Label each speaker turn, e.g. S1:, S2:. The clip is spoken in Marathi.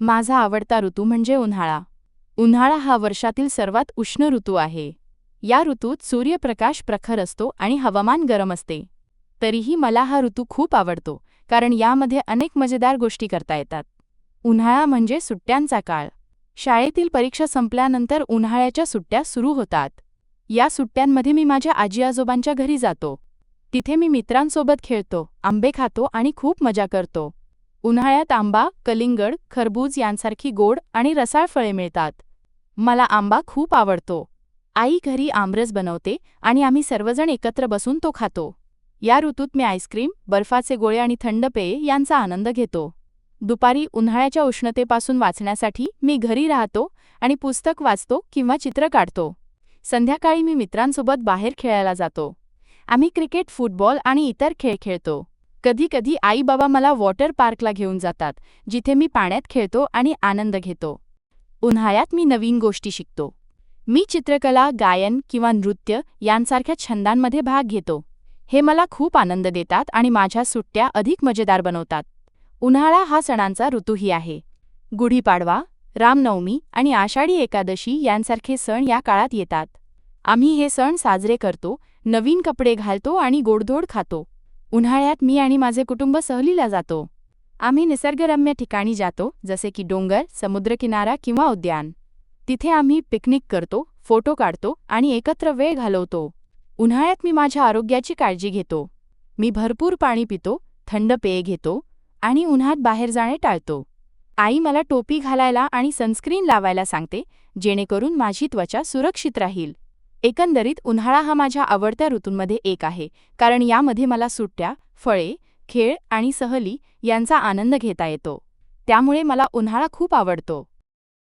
S1: माझा आवडता ऋतू म्हणजे उन्हाळा. उन्हाळा हा वर्षातील सर्वात उष्ण ऋतू आहे. या ऋतूत सूर्यप्रकाश प्रखर असतो आणि हवामान गरम असते. तरीही मला हा ऋतू खूप आवडतो कारण यामध्ये अनेक मजेदार गोष्टी करता येतात. उन्हाळा म्हणजे सुट्ट्यांचा काळ. शाळेतील परीक्षा संपल्यानंतर उन्हाळ्याच्या सुट्ट्या सुरू होतात. या सुट्ट्यांमध्ये मी माझ्या आजी आजोबांच्या घरी जातो. तिथे मी मित्रांसोबत खेळतो आंबे खातो आणि खूप मजा करतो. उन्हाळ्यात आंबा कलिंगड खरबूज यांसारखी गोड आणि रसाळ फळे मिळतात. मला आंबा खूप आवडतो. आई घरी आमरस बनवते आणि आम्ही सर्वजण एकत्र बसून तो खातो. या ऋतूत मी आईस्क्रीम बर्फाचे गोळे आणि थंड पेये यांचा आनंद घेतो. दुपारी उन्हाळ्याच्या उष्णतेपासून वाचण्यासाठी मी घरी राहतो आणि पुस्तक वाचतो किंवा चित्र काढतो. संध्याकाळी मी मित्रांसोबत बाहेर खेळायला जातो. आम्ही क्रिकेट फुटबॉल आणि इतर खेळ खेळतो. कधीकधी आई बाबा मला वॉटर पार्कला घेऊन जातात जिथे मी पाण्यात खेळतो आणि आनंद घेतो. उन्हाळ्यात मी नवीन गोष्टी शिकतो. मी चित्रकला गायन किंवा नृत्य यांसारख्या छंदांमध्ये भाग घेतो. हे मला खूप आनंद देतात आणि माझ्या सुट्ट्या अधिक मजेदार बनवतात. उन्हाळा हा सणांचा ऋतूही आहे. गुढीपाडवा रामनवमी आणि आषाढी एकादशी यांसारखे सण या काळात येतात. आम्ही हे सण साजरे करतो नवीन कपडे घालतो आणि गोडधोड खातो. उन्हाळ्यात मी आणि माझे कुटुंब सहलीला जातो. आम्ही निसर्गरम्य ठिकाणी जातो जसे की डोंगर समुद्रकिनारा किंवा उद्यान. तिथे आम्ही पिकनिक करतो फोटो काढतो आणि एकत्र वेळ घालवतो. उन्हाळ्यात मी माझ्या आरोग्याची काळजी घेतो. मी भरपूर पाणी पितो थंड पेय घेतो आणि उन्हात बाहेर जाणे टाळतो. आई मला टोपी घालायला आणि सनस्क्रीन लावायला सांगते जेणेकरून माझी त्वचा सुरक्षित राहील. एकंदरीत उन्हाळा हा माझ्या आवडत्या ऋतूंमध्ये एक आहे कारण यामध्ये मला सुट्ट्या फळे खेळ आणि सहली यांचा आनंद घेता येतो. त्यामुळे मला उन्हाळा खूप आवडतो.